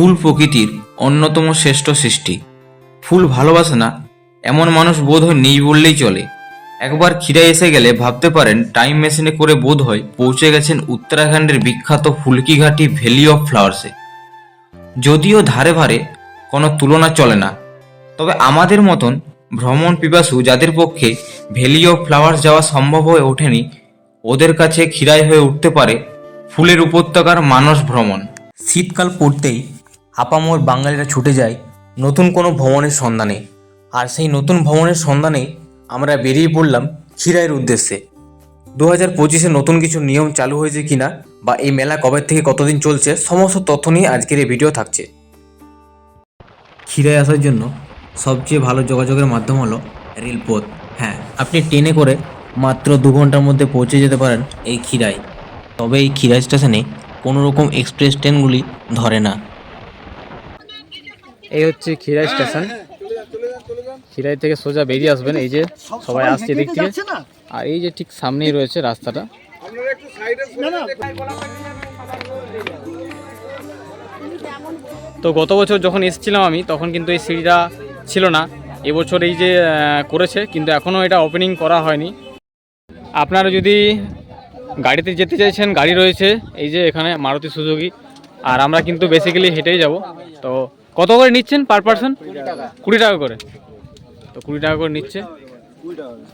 ফুল প্রকৃতির অন্যতম শ্রেষ্ঠ সৃষ্টি। ফুল ভালোবাসে না, এমন মানুষ বোধ হয় নেই বললেই চলে। একবার খিরাই এসে গেলে ভাবতে পারেন, টাইম মেশিনে করে বোধ হয় পৌঁছে গেছেন উত্তরাখণ্ডের বিখ্যাত ফুলকিঘাটি ভ্যালি অফ ফ্লাওয়ার্সে যদিও ধারে ভারে কোনো তুলনা চলে না, তবে আমাদের মতন ভ্রমণ পিপাসু যাদের পক্ষে ভ্যালি অফ ফ্লাওয়ার্স যাওয়া সম্ভব হয়ে ওঠেনি, ওদের কাছে খিরাই হয়ে উঠতে পারে ফুলের উপত্যকার মানস ভ্রমণ। শীতকাল পড়তেই আপামোর বাঙালিরা ছুটে যায় নতুন কোনো ভ্রমণের সন্ধানে। আর সেই নতুন ভ্রমণের সন্ধানে আমরা বেরিয়ে পড়লাম খিরাইয়ের উদ্দেশ্যে। দু হাজার পঁচিশে নতুন কিছু নিয়ম চালু হয়েছে কিনা বা এই মেলা কবে থেকে কতদিন চলছে, সমস্ত তথ্য নিয়ে আজকের এই ভিডিও থাকছে। খিরায় আসার জন্য সবচেয়ে ভালো যোগাযোগের মাধ্যম হলো রেলপথ। হ্যাঁ আপনি ট্রেনে করে মাত্র দু ঘণ্টার মধ্যে পৌঁছে যেতে পারেন এই খিরায় তবে এই খিরাই স্টেশনে কোনো রকম এক্সপ্রেস ট্রেনগুলি ধরে না। এই হচ্ছে খিরাই স্টেশন। খিরাই থেকে সোজা বেরিয়ে আসবেন এই যে সবাই আসছে দিক থেকে। আর এই যে ঠিক সামনেই রয়েছে রাস্তাটা। তো গত বছর যখন এসেছিলাম আমি তখন কিন্তু এই সিঁড়িটা ছিল না। এবছর এই যে করেছে কিন্তু এখনও এটা ওপেনিং করা হয়নি। আপনারা যদি গাড়িতে যেতে চাইছেন গাড়ি রয়েছে এই যে এখানে মারুতি সুজুকি। আর আমরা কিন্তু বেসিক্যালি হেঁটেই যাব। তো কত করে নিচ্ছেন পার পার্সন কুড়ি টাকা। করে। তো কুড়ি টাকা করে নিচ্ছে।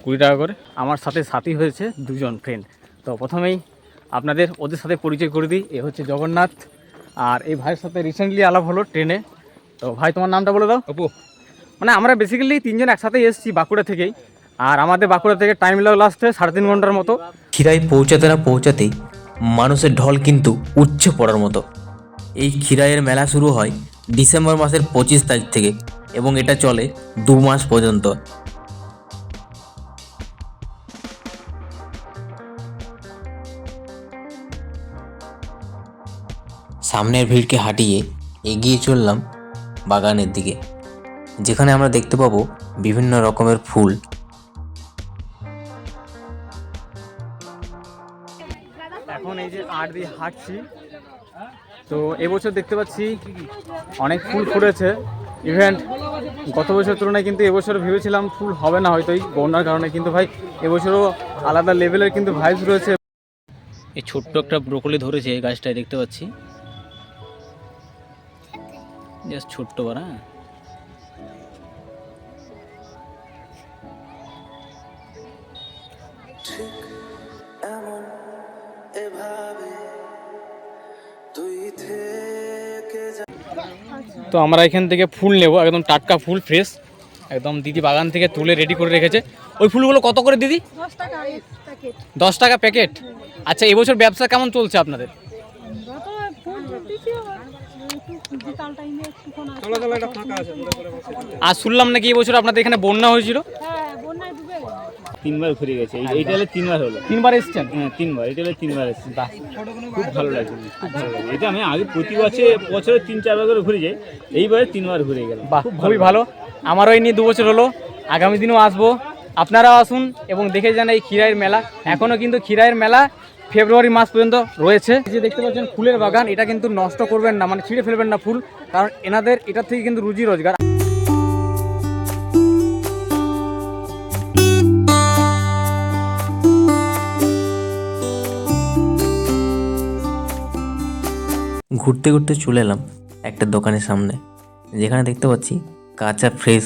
কুড়ি টাকা করে। আমার সাথে সাথী হয়েছে দুজন ফ্রেন্ড তো প্রথমেই আপনাদের ওদের সাথে পরিচয় করে দিই। এ হচ্ছে জগন্নাথ আর এই ভাইয়ের সাথে রিসেন্টলি আলাপ হলো ট্রেনে তো ভাই তোমার নামটা বলে দাও। অপু। মানে আমরা বেসিক্যালি তিনজন একসাথে এসেছি বাঁকুড়া থেকেই। আর আমাদের বাঁকুড়া থেকে টাইম লাগল আসতে সাড়ে তিন ঘণ্টার মতো। খিরাই পৌঁছাতে না পৌঁছাতেই মানুষের ঢল কিন্তু উচ্ছে পড়ার মতো। এই খিরাইয়ের মেলা শুরু হয় ডিসেম্বর মাসের পঁচিশ তারিখ থেকে এবং এটা চলে দু মাস পর্যন্ত। সামনের ভিড়কে হাঁটিয়ে এগিয়ে চললাম বাগানের দিকে, যেখানে আমরা দেখতে পাবো বিভিন্ন রকমের ফুল। এখন এই যে আট দিয়ে হাঁটছি তো এবছর দেখতে পাচ্ছি অনেক ফুল ফুটেছে। ইভেন্ট গত বছর তুলনায় কিন্তু এবছর ভেবেছিলাম ফুল হবে না হয়তো এই বন্যার কারণে কিন্তু ভাই এবছরও আলাদা লেভেলের কিন্তু ভাইবস রয়েছে। এই ছোট্ট একটা ব্রোকলি ধরেছে এই গাছটায় দেখতে পাচ্ছি। জাস্ট ছোট্ট হ্যাঁ? বারা এমন তো আমরা এখান থেকে ফুল নেব, একদম টাটকা ফুল ফ্রেশ একদম দিদি বাগান থেকে তুলে রেডি করে রেখেছে। ওই ফুলগুলো কত করে দিদি? দশ টাকা প্যাকেট আচ্ছা এবছর ব্যবসা কেমন চলছে আপনাদের। আর শুনলাম নাকি এবছর আপনাদের এখানে বন্যা হয়েছিল হ্যাঁ বন্যায় ডুবে গেছে তিনবার ঘুরে গেছে। এই- এইটা হলে তিনবার হলো। তিনবার এসছেন? হ্যাঁ তিনবার। এটা হলে তিনবার এসেছি। খুব ভালো লাগছে। খুব ভালো লাগছে। এটা আমি আগে প্রতি বছর বছরে তিন চারবার করে ঘুরে যাই। এইবারে তিনবার ঘুরে গেলাম। বাহ খুবই ভালো। আমারও এই নিয়ে দু বছর হলো। আগামী দিনেও আসব। আপনারাও আসুন এবং দেখে যান এই ক্ষীরাইয়ের মেলা। এখনও কিন্তু ক্ষীরাইয়ের মেলা ফেব্রুয়ারি মাস পর্যন্ত রয়েছে। যে দেখতে পাচ্ছেন ফুলের বাগান। এটা কিন্তু নষ্ট করবেন না মানে ছিঁড়ে ফেলবেন না ফুল। কারণ এনাদের এটা থেকে কিন্তু রুজি রোজগার। ঘুরতে ঘুরতে চলে এলাম একটা দোকানের সামনে, যেখানে দেখতে পাচ্ছি কাঁচা ফ্রেশ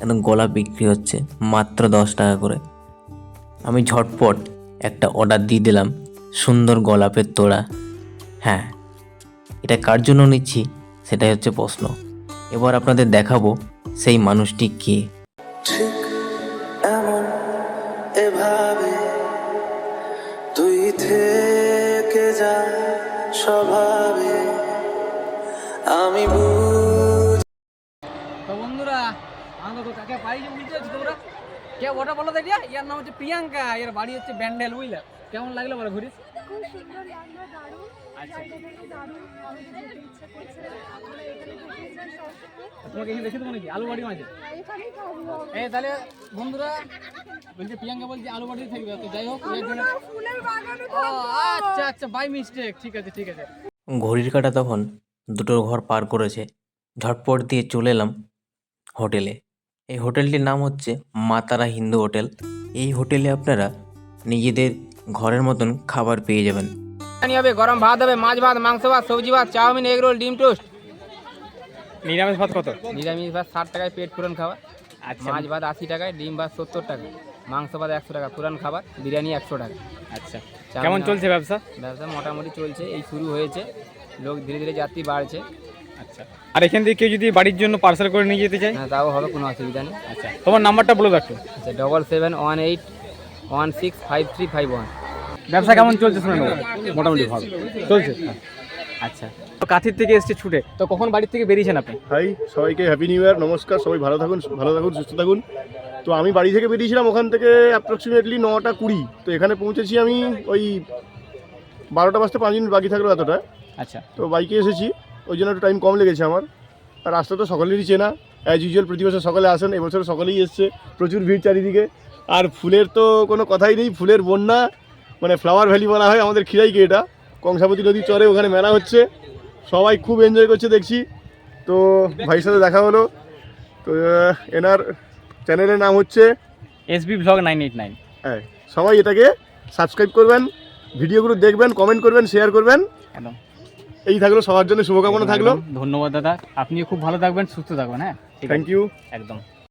একদম গোলাপ বিক্রি হচ্ছে মাত্র দশ টাকা করে। আমি ঝটপট একটা অর্ডার দিয়ে দিলাম, সুন্দর গোলাপের তোড়া। হ্যাঁ এটা কার জন্য নিচ্ছি সেটাই হচ্ছে প্রশ্ন। এবার আপনাদের দেখাবো সেই মানুষটি কে। ঠিক তো কাকে পাই যে বুঝতে পারছি তোমরা কে ওটা বলো তো এটা ইয়ার নাম হচ্ছে প্রিয়াঙ্কা এর বাড়ি হচ্ছে ব্যান্ডেল বুঝলে? কেমন লাগল বলো ঘুরে খুব সুন্দর লাগল দারুণ। আচ্ছা। জায়গাটা কি দারুণ আমি যেতে ইচ্ছে করছে আমরা এখানে ঘুরতে চাই সবসময় তোমাকে এখানে দেখে দেবো নাকি? আলু বাড়ি মাঝে? এখানেই থাকব। এই তাহলে বন্ধুরা বলছে প্রিয়াঙ্কা বলছে আলু বাড়ি থাকবে তো যাই হোক ফুলের বাগানে ও আচ্ছা আচ্ছা বাই মিস্টেক ঠিক আছে ঠিক আছে। ঘড়ির কাটা তখন দুটো ঘর পার করেছে। ঝটপট দিয়ে চলে এলাম হোটেলে। এই হোটেলটির নাম হচ্ছে মাতারা হিন্দু হোটেল। এই হোটেলে আপনারা নিজেদের ঘরের মতন খাবার পেয়ে যাবেন। বিরিয়ানি হবে গরম ভাত হবে মাছ ভাত মাংস ভাত সবজি ভাত চাউমিন এগ রোল ডিম টোস্ট। নিরামিষ ভাত কত? নিরামিষ ভাত ষাট টাকায় পেট পুরান খাবার। আচ্ছা। মাছ ভাত আশি টাকায় ডিম ভাত সত্তর টাকা। মাংস ভাত একশো টাকা পুরান খাবার বিরিয়ানি একশো টাকা। আচ্ছা। কেমন চলছে ব্যবসা? ব্যবসা মোটামুটি চলছে এই শুরু হয়েছে। লোক ধীরে ধীরে যাত্রী বাড়ছে। আচ্ছা। আর এখান থেকে কেউ যদি বাড়ির জন্য পার্সেল করে নিয়ে যেতে চায়? হ্যাঁ তাও হবে কোনো অসুবিধা নেই। আচ্ছা। তোমার নাম্বারটা বলে একটু আচ্ছা double seven one eight one six five three five one ব্যবসা কেমন চলছে শুনে নেব মোটামুটি ভালো। চলছে। আচ্ছা। তো কাথির থেকে এসছে ছুটে। তো কখন বাড়ির থেকে বেরিয়েছেন আপনি? হাই সবাইকে হ্যাপি নিউ ইয়ার নমস্কার সবাই ভালো থাকুন ভালো থাকুন সুস্থ থাকুন। তো আমি বাড়ি থেকে বেরিয়েছিলাম ওখান থেকে অ্যাপ্রক্সিমেটলি নটা কুড়ি। তো এখানে পৌঁছেছি আমি ওই বারোটা বাজতে পাঁচ মিনিট বাকি থাকল এতটা। আচ্ছা। তো বাইকে এসেছি। ওই জন্য একটু টাইম কম লেগেছে আমার। আর রাস্তা তো সকলেরই চেনা অ্যাজ ইউজুয়াল প্রতি বছর সকলে আসেন এবছর সকলেই এসছে প্রচুর ভিড় চারিদিকে। আর ফুলের তো কোনো কথাই নেই ফুলের বন্যা মানে ফ্লাওয়ার ভ্যালি বলা হয় আমাদের খিরাইকে এটা। কংসাবতী নদীর চরে ওখানে মেলা হচ্ছে সবাই খুব এনজয় করছে দেখছি। তো ভাইয়ের সাথে দেখা হলো। তো এনার চ্যানেলের নাম হচ্ছে SB blog nine eight nine হ্যাঁ সবাই এটাকে সাবস্ক্রাইব করবেন ভিডিওগুলো দেখবেন কমেন্ট করবেন শেয়ার করবেন। একদম। এই থাকল সবার জন্য শুভকামনা থাকল। ধন্যবাদ দাদা। আপনিও খুব ভালো থাকবেন সুস্থ থাকবেন হ্যাঁ? থ্যাংক ইউ একদম।